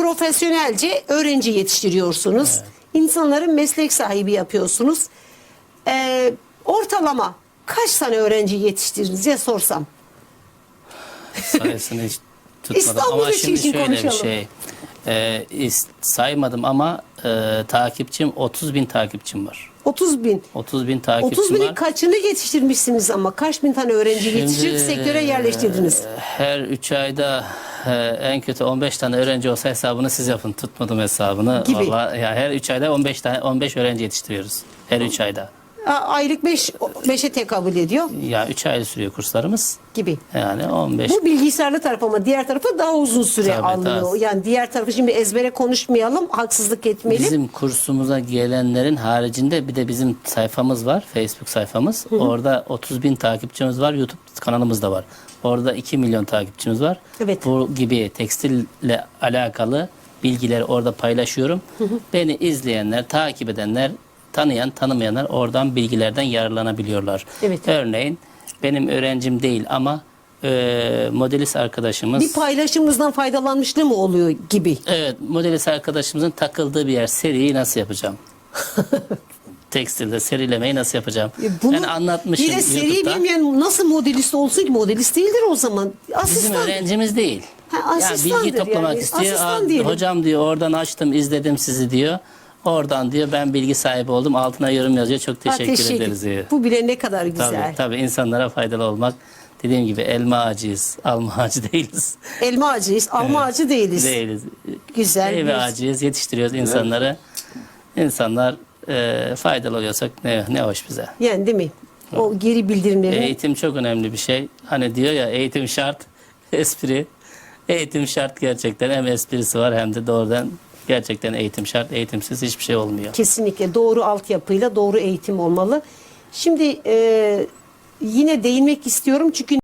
profesyonelce öğrenci yetiştiriyorsunuz. İnsanları meslek sahibi yapıyorsunuz. Ee, ortalama kaç tane öğrenci yetiştirdiniz diye sorsam. sayısını hiç tutmadım. İstanbul ama şimdi için şöyle bir konuşalım. şey. E, saymadım ama e, takipçim 30 bin takipçim var. 30 bin. 30 bin takipçim 30 binin var. kaçını yetiştirmişsiniz ama kaç bin tane öğrenci yetiştirip sektöre yerleştirdiniz? Her 3 ayda e, en kötü 15 tane öğrenci olsa hesabını siz yapın. Tutmadım hesabını. Gibi. Vallahi ya her 3 ayda 15 tane 15 öğrenci yetiştiriyoruz. Her 3 ayda. Aylık 5 5'e tekabül ediyor Ya 3 ay sürüyor kurslarımız. gibi. Yani 15 Bu bilgisayarlı taraf ama diğer tarafı daha uzun süre Tabii, alıyor. tabii. Yani diğer tarafı şimdi ezbere konuşmayalım, haksızlık etmeyelim. Bizim kursumuza gelenlerin haricinde bir de bizim sayfamız var. Facebook sayfamız. Orada 30 bin takipçimiz var. YouTube kanalımız da var. Orada 2 milyon takipçimiz var. Evet. Bu gibi tekstille alakalı bilgileri orada paylaşıyorum. Beni izleyenler, takip edenler, tanıyan, tanımayanlar oradan bilgilerden yararlanabiliyorlar. Evet. Örneğin benim öğrencim değil ama e, modelist arkadaşımız Bir paylaşımınızdan faydalanmışlığı mı oluyor gibi? Evet, modelist arkadaşımızın takıldığı bir yer seriyi nasıl yapacağım? Tekstilde serilemeyi nasıl yapacağım? E bunu ben anlatmışım Bir de seriyi YouTube'da. bilmeyen nasıl modelist olsun ki? Modelist değildir o zaman. Bizim Asistan. öğrencimiz değil. Ha, ya asistandır bilgi toplamak yani. istiyor. Asistan Aa, diyelim. hocam diyor oradan açtım izledim sizi diyor. Oradan diyor ben bilgi sahibi oldum. Altına yorum yazıyor. Çok Ha, teşekkür, ederiz diyor. Bu bile ne kadar güzel. Tabii, tabii insanlara faydalı olmak. Dediğim gibi elma ağacıyız, alma ağacı değiliz. Elma ağacıyız, alma ağacı değiliz. Değiliz. Güzel. Meyve bir- ağacıyız, yetiştiriyoruz insanları. İnsanlar e, faydalı oluyorsak ne, ne hoş bize. Yani değil mi? O geri bildirimleri. Eğitim çok önemli bir şey. Hani diyor ya eğitim şart, espri. Eğitim şart gerçekten hem esprisi var hem de doğrudan gerçekten eğitim şart. Eğitimsiz hiçbir şey olmuyor. Kesinlikle doğru altyapıyla doğru eğitim olmalı. Şimdi e, yine değinmek istiyorum çünkü